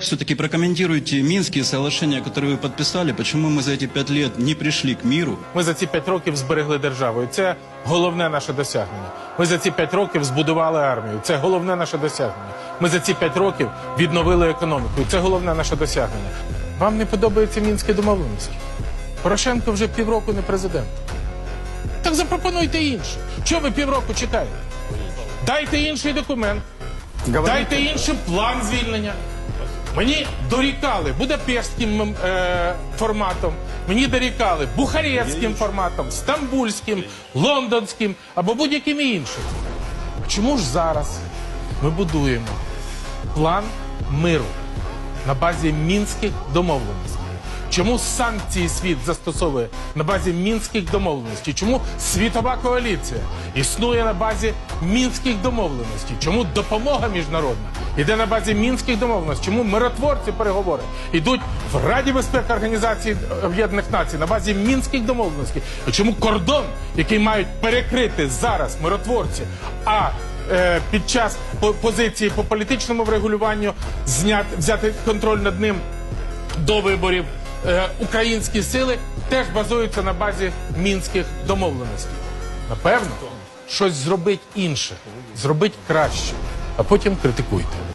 Все-таки прокомментируйте Минские соглашения, которые вы подписали, почему мы за эти пять лет не пришли к миру. Ми за ці п'ять років зберегли державу. І це головне наше досягнення. Ми за ці п'ять років збудували армію. Це головне наше досягнення. Ми за ці п'ять років відновили економіку. І це головне наше досягнення. Вам не подобаються мінські домовленості? Порошенко вже півроку не президент. Так запропонуйте інше. Чого ви півроку чекаєте? Дайте інший документ, дайте інший план звільнення. Мені дорікали Будапештським е, форматом, мені дорікали Бухарестським форматом, Стамбульським, Лондонським або будь-яким іншим. Чому ж зараз ми будуємо план миру на базі мінських домовленостей? Чому санкції світ застосовує на базі мінських домовленостей? Чому світова коаліція існує на базі мінських домовленостей? Чому допомога міжнародна йде на базі мінських домовленостей? Чому миротворці переговори йдуть в Раді безпеки Організації Об'єднаних Націй на базі мінських домовленостей? Чому кордон, який мають перекрити зараз миротворці, а е, під час позиції по політичному врегулюванню зняти взяти контроль над ним до виборів е, українські сили теж базуються на базі мінських домовленостей. Напевно, щось зробить інше, зробить краще, а потім критикуйте.